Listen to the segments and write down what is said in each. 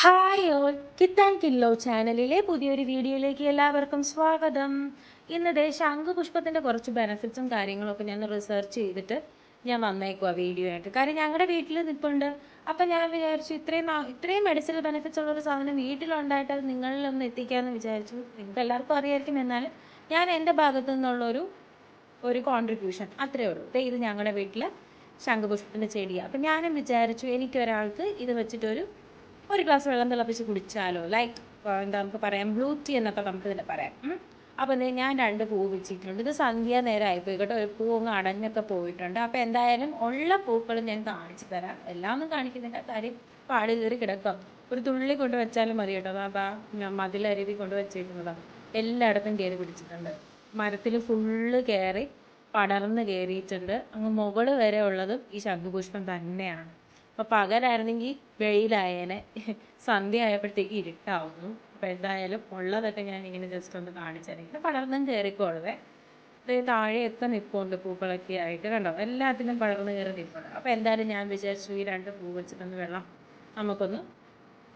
Hi all. കിത്താൻ kilo ചാനലിലെ പുതിയൊരു വീഡിയോയിലേക്ക് എല്ലാവർക്കും സ്വാഗതം. ഇന്നത്തെ ശംഖുപുഷ്പത്തിന്റെ കുറച്ച് ബെനഫിറ്റ്സും കാര്യങ്ങളൊക്കെ ഞാൻ റിസർച്ച് ചെയ്തിട്ട് ഞാൻ വന്നേക്കുക വീഡിയോ ആയിട്ട് കാര്യം ഞങ്ങളുടെ വീട്ടിൽ നിൽപ്പുണ്ട് അപ്പം ഞാൻ വിചാരിച്ചു ഇത്രയും ഇത്രയും മെഡിസിനൽ ബെനിഫിറ്റ്സ് ഉള്ളൊരു സാധനം വീട്ടിലുണ്ടായിട്ട് അത് നിങ്ങളിലൊന്ന് എത്തിക്കാമെന്ന് വിചാരിച്ചു. നിങ്ങൾക്ക് എല്ലാവർക്കും അറിയായിരിക്കും. എന്നാലും ഞാൻ എന്റെ ഭാഗത്തു നിന്നുള്ളൊരു ഒരു കോൺട്രിബ്യൂഷൻ അത്രേ ഉള്ളൂ. ഇത് ഞങ്ങളുടെ വീട്ടിൽ ശംഖുപുഷ്പത്തിന്റെ ചെടിയാണ് അപ്പം ഞാനും വിചാരിച്ചു എനിക്കൊരാൾക്ക് ഇത് വെച്ചിട്ടൊരു ഒരു ഗ്ലാസ് വെള്ളം തിളപ്പിച്ച് കുടിച്ചാലോ? ലൈക്ക് എന്താ നമുക്ക് പറയാം? ബ്ലൂ ടീ എന്നൊക്കെ നമുക്ക് ഇതിനെ പറയാം. അപ്പോൾ ഞാൻ രണ്ട് പൂ വെച്ചിട്ടുണ്ട്. ഇത് സന്ധ്യ നേരം പോയി കേട്ടോ ഒരു പൂ അങ്ങ് അടഞ്ഞൊക്കെ പോയിട്ടുണ്ട്. അപ്പോൾ എന്തായാലും ഉള്ള പൂക്കൾ ഞാൻ കാണിച്ചു തരാം. എല്ലാം ഒന്നും കാണിക്കുന്നില്ല. കാര്യം പാടി കയറി കിടക്കാം ഒരു തുള്ളി കൊണ്ട് വെച്ചാലും മതി കേട്ടോ. അതാ മതിലരുതി കൊണ്ട് വെച്ചിരിക്കുന്നതാണ് എല്ലായിടത്തും കയറി പിടിച്ചിട്ടുണ്ട്. മരത്തിൽ ഫുള്ള് കയറി പടർന്ന് കയറിയിട്ടുണ്ട് അങ്ങ് മുകൾ വരെ ഉള്ളതും ഈ ശംഖുപുഷ്പം തന്നെയാണ്. അപ്പോൾ പകലായിരുന്നെങ്കിൽ വെയിലായേനെ. സന്ധ്യ ആയപ്പോഴത്തേക്ക് ഇരുട്ടാവുന്നു. അപ്പോൾ എന്തായാലും ഉള്ളതൊക്കെ ഞാൻ ഇങ്ങനെ ജസ്റ്റ് ഒന്ന് കാണിച്ചാൽ പടർന്നും കയറിക്കോളുവേ താഴെ എത്ര നിൽപ്പുണ്ട് പൂക്കളൊക്കെ ആയിട്ട്. കണ്ടോ? എല്ലാത്തിനും പടർന്ന് കയറി നിൽപ്പുണ്ട് അപ്പോൾ എന്തായാലും ഞാൻ വിചാരിച്ചു ഈ രണ്ട് പൂ വെച്ചിട്ടൊന്ന് വെള്ളം നമുക്കൊന്ന്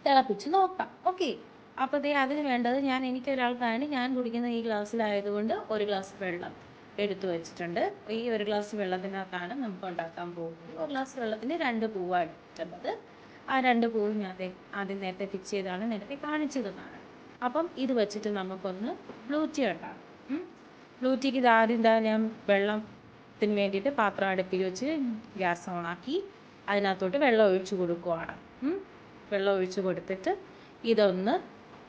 തിളപ്പിച്ച് നോക്കാം. ഓക്കെ. അപ്പോൾ ദേ അതിന് വേണ്ടത് ഞാൻ എനിക്കൊരാൾക്കാണ് ഞാൻ കുടിക്കുന്ന ഈ ഗ്ലാസ്സിലായതുകൊണ്ട് ഒരു ഗ്ലാസ് വെള്ളം. എടുത്തു വെച്ചിട്ടുണ്ട്. ഈ ഒരു ഗ്ലാസ് വെള്ളത്തിനകത്താണ് നമുക്ക് ഉണ്ടാക്കാൻ പോകുന്നത്. ഒരു ഗ്ലാസ് വെള്ളത്തിന് രണ്ട് പൂവാണ് എടുക്കേണ്ടത് ആ രണ്ട് പൂവും ഞാൻ ആദ്യം നേരത്തെ ഫിക്സ് ചെയ്താണ് നേരത്തെ കാണിച്ചതാണ് അപ്പം ഇത് വെച്ചിട്ട് നമുക്കൊന്ന് ബ്ലൂ ടീ ഉണ്ടാക്കാം. ബ്ലൂ ടീക്ക് ഇത് ആദ്യം ഇതാ ഞാൻ വെള്ളത്തിന് വേണ്ടിയിട്ട് പാത്രം അടുപ്പിൽ വെച്ച് ഗ്യാസ് ഓണാക്കി അതിനകത്തോട്ട് വെള്ളം ഒഴിച്ചു കൊടുക്കുവാണ്. വെള്ളം ഒഴിച്ച് കൊടുത്തിട്ട് ഇതൊന്ന്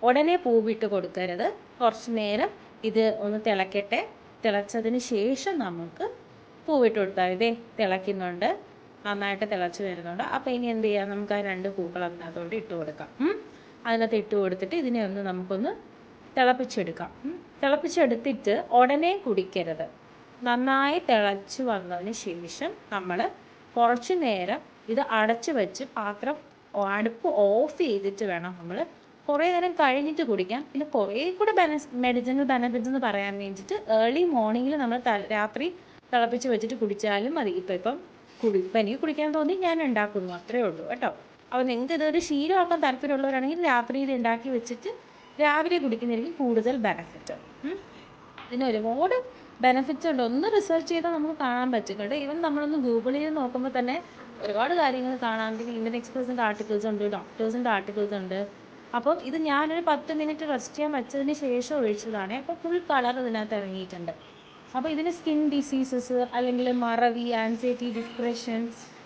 ഉടനെ പൂവിട്ട് കൊടുക്കരുത്. കുറച്ച് നേരം ഇത് ഒന്ന് തിളക്കട്ടെ. തിളച്ചതിന് ശേഷം നമുക്ക് പൂവിട്ട് കൊടുത്താൽ ഇതേ തിളയ്ക്കുന്നുണ്ട്. നന്നായിട്ട് തിളച്ച് വരുന്നുണ്ട്. അപ്പോൾ ഇനി എന്ത് ചെയ്യാം? നമുക്ക് ആ രണ്ട് പൂക്കൾ അതിനകത്തോട്ട് ഇട്ട് കൊടുക്കാം. അതിനകത്ത് ഇട്ട് കൊടുത്തിട്ട് ഇതിനെ ഒന്ന് നമുക്കൊന്ന് തിളപ്പിച്ചെടുക്കാം. തിളപ്പിച്ചെടുത്തിട്ട് ഉടനെ കുടിക്കരുത്. നന്നായി തിളച്ച് വന്നതിന് ശേഷം നമ്മൾ കുറച്ച് നേരം ഇത് അടച്ച് വെച്ച് പാത്രം അടുപ്പ് ഓഫ് ചെയ്തിട്ട് വേണം നമ്മൾ കുറേ നേരം കഴിഞ്ഞിട്ട് കുടിക്കാം. പിന്നെ കുറെ കൂടെ ബെനസ് മെഡിസിനൽ ബെനഫിറ്റ്സ് എന്ന് പറയാൻ വേണ്ടിയിട്ട് ഏർലി മോർണിംഗിൽ നമ്മൾ രാത്രി തിളപ്പിച്ച് വെച്ചിട്ട് കുടിച്ചാലും മതി. ഇപ്പം ഇപ്പം കുടി ഇപ്പം എനിക്ക് കുടിക്കാൻ തോന്നി ഞാൻ ഉണ്ടാക്കുന്നു. അത്രേ ഉള്ളൂ കേട്ടോ. അപ്പോൾ നിങ്ങൾക്ക് ഇതൊരു ശീലമാക്കാൻ താല്പര്യമുള്ളവരാണെങ്കിൽ രാത്രി ഇത് ഉണ്ടാക്കി വെച്ചിട്ട് രാവിലെ കുടിക്കുന്നതായിരിക്കും കൂടുതൽ ബെനഫിറ്റ് ഇതിന് ഒരുപാട് ബെനഫിറ്റ്സ് ഉണ്ട്. ഒന്ന് റിസർച്ച് ചെയ്താൽ നമുക്ക് കാണാൻ പറ്റും കേട്ടോ. ഈവൻ നമ്മളൊന്ന് ചെയ്ത് നോക്കുമ്പോൾ തന്നെ ഒരുപാട് കാര്യങ്ങൾ കാണാം. പിന്നെ ഇന്ത്യൻ എക്സ്പ്രസിന്റെ ആർട്ടിക്കിൾസ് ഉണ്ട് ഡോക്ടേഴ്സിന്റെ ആർട്ടിക്കിൾസ് ഉണ്ട്. അപ്പം ഇത് ഞാനൊരു പത്ത് മിനിറ്റ് റെസ്റ്റ് ചെയ്യാൻ വെച്ചതിന് ശേഷം ഒഴിച്ചതാണ്. അപ്പോൾ ഫുൾ കളർ ഇതിനകത്ത് ഇറങ്ങിയിട്ടുണ്ട്. അപ്പോൾ ഇതിന് സ്കിൻ ഡിസീസസ് അല്ലെങ്കിൽ മറവി ആൻസൈറ്റി ഡിപ്രഷൻ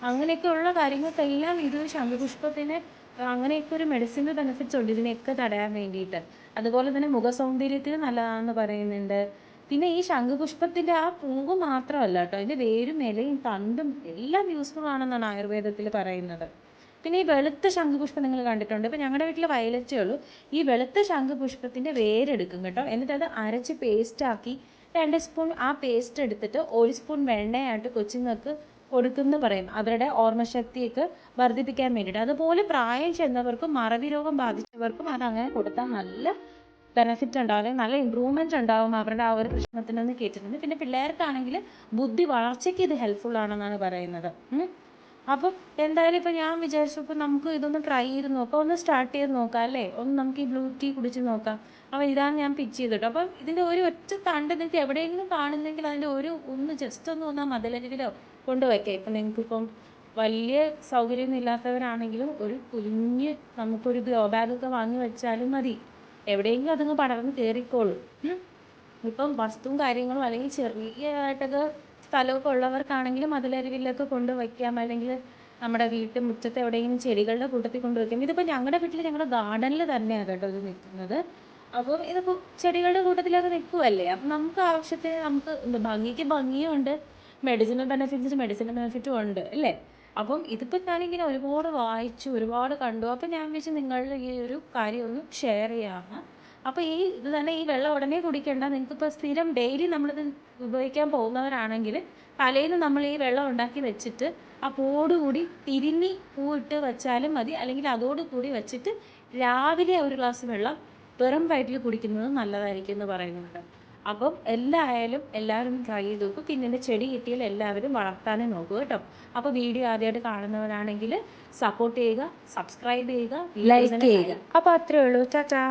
അങ്ങനെയൊക്കെ ഉള്ള കാര്യങ്ങൾക്കെല്ലാം ഇത് ശംഖുപുഷ്പത്തിന് അങ്ങനെയൊക്കെ ഒരു മെഡിസിന്റെ ബെനിഫിറ്റ്സ് ഉണ്ട്. ഇതിനെയൊക്കെ തടയാൻ വേണ്ടിയിട്ട്. അതുപോലെ തന്നെ മുഖസൗന്ദര്യത്തിന് നല്ലതാണെന്ന് പറയുന്നുണ്ട്. പിന്നെ ഈ ശംഖുപുഷ്പത്തിന്റെ ആ പൂവ് മാത്രമല്ല കേട്ടോ അതിന്റെ വേരും ഇലയും തണ്ടും എല്ലാം യൂസ്ഫുൾ ആണെന്നാണ് ആയുർവേദത്തിൽ പറയുന്നത്. പിന്നെ ഈ വെളുത്ത ശംഖുപുഷ്പം നിങ്ങൾ കണ്ടിട്ടുണ്ട്. ഇപ്പം ഞങ്ങളുടെ വീട്ടിൽ വയലറ്റേ ഉള്ളൂ. ഈ വെളുത്ത ശംഖുപുഷ്പത്തിന്റെ വേരെടുക്കും കേട്ടോ. എന്നിട്ട് അത് അരച്ച് പേസ്റ്റാക്കി രണ്ട് സ്പൂൺ ആ പേസ്റ്റ് എടുത്തിട്ട് ഒരു സ്പൂൺ വെണ്ണയായിട്ട് കൊച്ചുങ്ങൾക്ക് കൊടുക്കുന്ന പറയും. അവരുടെ ഓർമ്മശക്തിയൊക്കെ വർദ്ധിപ്പിക്കാൻ വേണ്ടിയിട്ട്. അതുപോലെ പ്രായം ചെന്നവർക്കും മറവി രോഗം ബാധിച്ചവർക്കും അത് അങ്ങനെ കൊടുത്താൽ നല്ല ബെനഫിറ്റ് ഉണ്ടാവും. അല്ലെങ്കിൽ നല്ല ഇമ്പ്രൂവ്മെന്റ് ഉണ്ടാവും അവരുടെ ആ ഒരു പ്രശ്നത്തിനെന്ന് കേട്ടിട്ടുണ്ട് പിന്നെ പിള്ളേർക്കാണെങ്കിൽ ബുദ്ധി വളർച്ചയ്ക്ക് ഇത് ഹെൽപ്ഫുൾ ആണെന്നാണ് പറയുന്നത്. അപ്പം എന്തായാലും ഇപ്പം ഞാൻ വിചാരിച്ചു ഇപ്പം നമുക്ക് ഇതൊന്ന് ട്രൈ ചെയ്ത് നോക്കാം. ഒന്ന് സ്റ്റാർട്ട് ചെയ്ത് നോക്കാം അല്ലേ? ഒന്ന് നമുക്ക് ഈ ബ്ലൂ ടീ കുടിച്ച് നോക്കാം. അപ്പോൾ ഇതാണ് ഞാൻ പിച്ച് ചെയ്തിട്ട്. അപ്പം ഇതിന്റെ ഒരു ഒറ്റ തണ്ട് നിങ്ങൾക്ക് എവിടെയെങ്കിലും കാണുന്നെങ്കിൽ അതിന്റെ ഒരു ഒന്ന് ജസ്റ്റ് ഒന്ന് ഒന്ന് മതിലരികിലോ കൊണ്ടുവയ്ക്കാം. ഇപ്പം നിങ്ങൾക്കിപ്പം വലിയ സൗകര്യമൊന്നും ഇല്ലാത്തവരാണെങ്കിലും ഒരു കുഞ്ഞ് നമുക്കൊരു ഗ്രോ ബാഗൊക്കെ വാങ്ങി വെച്ചാലും മതി. എവിടെയെങ്കിലും അതങ്ങ് പടർന്ന് കയറിക്കോളും. ഇപ്പം വസ്തുവും കാര്യങ്ങളും അല്ലെങ്കിൽ ചെറിയതായിട്ടൊക്കെ സ്ഥലമൊക്കെ ഉള്ളവർക്കാണെങ്കിലും മതിലരുവിലൊക്കെ കൊണ്ട് വയ്ക്കാം. അല്ലെങ്കിൽ നമ്മുടെ വീട്ട് മുറ്റത്ത് എവിടെയെങ്കിലും ചെടികളുടെ കൂട്ടത്തിൽ കൊണ്ട് വയ്ക്കാം. ഇതിപ്പോൾ ഞങ്ങളുടെ വീട്ടിൽ ഞങ്ങളുടെ ഗാർഡനിൽ തന്നെയാണ് കേട്ടോ ഇത് നിൽക്കുന്നത് അപ്പം ഇതിപ്പോൾ ചെടികളുടെ കൂട്ടത്തിലൊക്കെ നിൽക്കുമല്ലേ അപ്പം നമുക്ക് ആവശ്യത്തിന് നമുക്ക് ഭംഗിക്ക് ഭംഗിയും ഉണ്ട് മെഡിസിനൽ ബെനിഫിറ്റ്സ് മെഡിസിനൽ ബെനിഫിറ്റും ഉണ്ട് അല്ലേ? അപ്പം ഇതിപ്പോൾ ഞാനിങ്ങനെ ഒരുപാട് വായിച്ചു ഒരുപാട് കണ്ടു. അപ്പം ഞാൻ വിചാരിച്ചു നിങ്ങളുടെ ഈ ഒരു കാര്യം ഒന്ന് ഷെയർ ചെയ്യാമെന്ന് അപ്പോൾ ഈ ഇത് തന്നെ ഈ വെള്ളം ഉടനെ കുടിക്കേണ്ട. നിങ്ങൾക്കിപ്പോൾ സ്ഥിരം ഡെയിലി നമ്മളിത് ഉപയോഗിക്കാൻ പോകുന്നവരാണെങ്കിൽ തലയിൽ നമ്മൾ ഈ വെള്ളം ഉണ്ടാക്കി വെച്ചിട്ട് ആ പൂവോടുകൂടി തിരിഞ്ഞി പൂവിട്ട് വെച്ചാലും മതി. അല്ലെങ്കിൽ അതോടുകൂടി വെച്ചിട്ട് രാവിലെ ഒരു ഗ്ലാസ് വെള്ളം വെറും വയറ്റിൽ കുടിക്കുന്നത് നല്ലതായിരിക്കും എന്ന് പറയുന്നുണ്ട് അപ്പം എല്ലായാലും എല്ലാവരും ട്രൈ ചെയ്ത് നോക്കും. പിന്നെ എന്റെ ചെടി കിട്ടിയാൽ എല്ലാവരും വളർത്താനും നോക്കും കേട്ടോ. അപ്പോൾ വീഡിയോ ആദ്യമായിട്ട് കാണുന്നവരാണെങ്കിൽ സപ്പോർട്ട് ചെയ്യുക സബ്സ്ക്രൈബ് ചെയ്യുക ലൈക്ക് ചെയ്യുക. അപ്പോൾ അത്രേ ഉള്ളൂ. ചാച്ചാ